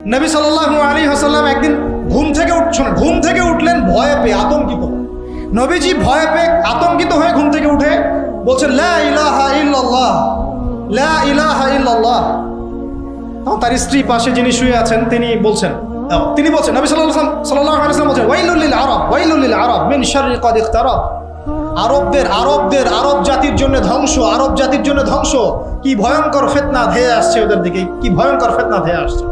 নবী সাল্লাহ আলী হাসাল্লাম একদিন ঘুম থেকে উঠছেন ঘুম থেকে উঠলেন, ভয়ে পেয়ে আতঙ্কিত। নবীজি ভয়ে পেয়ে আতঙ্কিত হয়ে ঘুম থেকে উঠে বলছেন তার স্ত্রী পাশে যিনি শুয়ে আছেন, তিনি বলছেন তিনি বলছেন, নবী বলছেন, ওয়াইলুল আরব আরবদের আরবদের, আরব জাতির জন্য ধ্বংস, আরব জাতির জন্য ধ্বংস। কি ভয়ঙ্কর ফেতনা ধেয়ে আসছে ওদের দিকে, কি ভয়ঙ্কর ফেতনা ধেয়ে আসছে।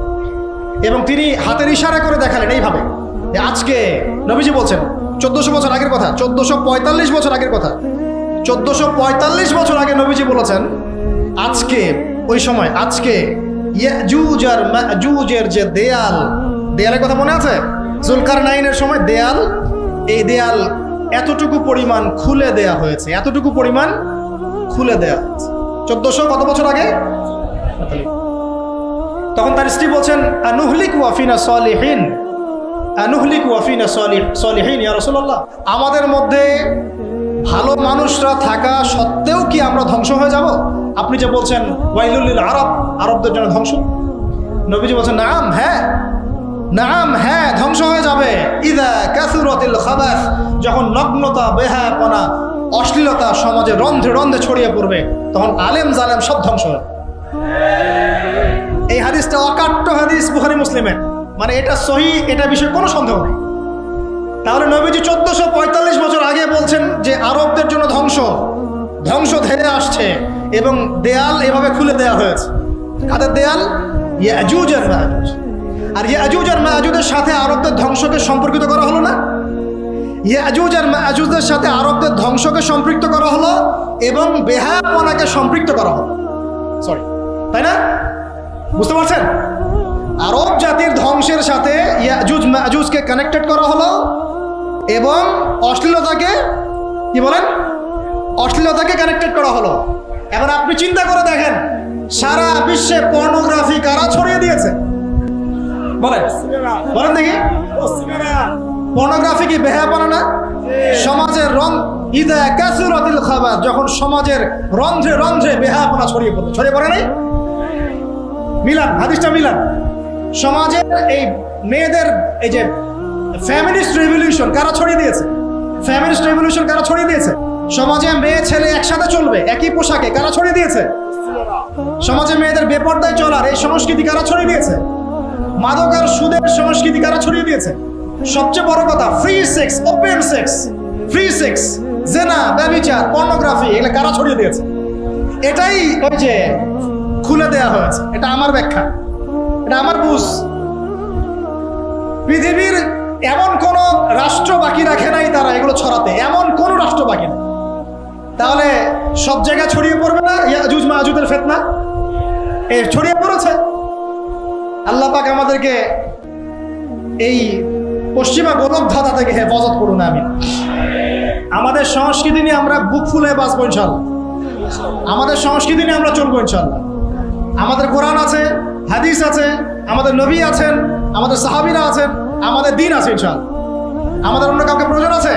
এবং তিনি হাতের ইশারা করে দেখালেন এইভাবে। আজকে নবীজি বলছেন, চোদ্দশো বছর আগের কথা, চোদ্দশো পঁয়তাল্লিশ বছর আগের কথা। চোদ্দশো পঁয়তাল্লিশ বছর আগে নবীজি বলেছেন, আজকে, ওই সময়, আজকে ইয়াজুজ আর মাজুজের যে দেয়াল, দেয়ালের কথা মনে আছে? জুলকার নাইনের সময় দেয়াল, এই দেয়াল এতটুকু পরিমাণ খুলে দেয়া হয়েছে, এতটুকু পরিমাণ খুলে দেয়া হয়েছে। চোদ্দশো কত বছর আগে? তখন তার স্ত্রী বলছেন, আনুহলিক ওয়াফিনা সলিহীন? আনুহলিক ওয়াফিনা সলিহ, সলিহীন, ইয়া রাসূলুল্লাহ? আমাদের মধ্যে ভালো মানুষরা থাকা সত্ত্বেও কি আমরা ধ্বংস হয়ে যাব? আপনি যে বলছেন ওয়াইলুল্লিল আরব আরবদের জন্য ধ্বংস। নবীজি বলছেন, নাম হ্যাঁ নাম হ্যাঁ ধ্বংস হয়ে যাবে। ইদা কাসুরতিল খাবাস যখন নগ্নতা, বেহায়াপনা, অশ্লীলতা সমাজে রন্ধ্রে রন্ধ্রে ছড়িয়ে পড়বে, তখন আলেম জালেম সব ধ্বংস হবে হাদিসটা অকাট্য হাদিস বুখারি মুসলিমের। মানে এটা সহি, এটা বিষয়ে কোনো সন্দেহ নেই। তাহলে নবীজি চোদ্দশো পঁয়তাল্লিশ বছর আগে বলছেন যে আরবদের জন্য ধ্বংস। ধ্বংস ধেরে আসছে এবং দেয়াল এভাবে খুলে দেয়া হয়েছে। কাদের দেয়াল? ইয়াজুজ আর মাজুজ আর ইয়াজুজ আর সাথে আরবদের ধ্বংসকে সম্পর্কিত করা হলো না। ইয়াজুজ আর মাজুজের সাথে আরবদের ধ্বংসকে সম্পৃক্ত করা হলো এবং বেহায়াপনাকে সম্পৃক্ত করা হলো। সরি তাই না? বুঝতে পারছেন? আরব জাতির ধ্বংসের সাথে ইয়াজুজ, মাজুজকে কানেক্টেড করা হলো এবং অশ্লীলতাকে, কি বলেন? অশ্লীলতাকে কানেক্টেড করা হলো। এবার আপনি চিন্তা করে দেখেন, সারা বিশ্বে পর্নোগ্রাফি কারা ছড়িয়ে দিয়েছে? বলেন। বলেন দেখি। পর্নোগ্রাফি কি বেহায়াপনা না? সমাজের রং, ইদা কাসুরাতিল খাবার যখন সমাজের রন্ধ্রে রন্ধ্রে বেহায়াপনা ছড়িয়ে পড়ল ছড়িয়ে পড়ে নাই? মিলান, হাদিসটা মিলান। সমাজের এই মেয়েদের, এই যে ফ্যামিলিস্ট রেভলিউশন কারা ছড়িয়ে দিয়েছে? ফ্যামিলিস্ট রেভলিউশন কারা ছড়িয়ে দিয়েছে? সমাজে মেয়ে, ছেলে একসাথে চলবে, একই পোশাকে কারা ছড়িয়ে দিয়েছে? সমাজে মেয়েদের বেপর্দায় চলার এই সংস্কৃতি কারা ছড়িয়ে দিয়েছে? মাদক আর সুদের সংস্কৃতি কারা ছড়িয়ে দিয়েছে? সবচেয়ে বড় কথা free sex open sex free sex জেনা ব্যবিচার পর্নোগ্রাফি এগুলো কারা ছড়িয়ে দিয়েছে? এটাই ওই যে খুলে দেয়া হয়েছে। এটা আমার ব্যাখ্যা। এটা আমার বুঝ। পৃথিবীর এমন কোন রাষ্ট্র বাকি রাখে নাই তারা এগুলো ছড়াতে। এমন কোন রাষ্ট্র বাকি নেই। তাহলে সব জায়গায় ছড়িয়ে পড়বে না ইয়াজুজ মাজুদের ফেতনা? এ ছড়িয়ে পড়েছে। আল্লাহ পাক আমাদেরকে এই পশ্চিমা গোলক ধাঁধা থেকে হেফাজত করুন আমি আমাদের সংস্কৃতি নিয়ে আমরা বুক ফুলে বাঁচবো ইনশাল্লাহ। আমাদের সংস্কৃতি নিয়ে আমরা চলবো ইনশাল্লাহ। আমাদের কোরআন আছে, হাদিস আছে, আমাদের নবী আছেন, আমাদের সাহাবিরা আছেন, আমাদের দিন আছে ইনশাল আমাদের অন্য কাউকে প্রয়োজন আছে?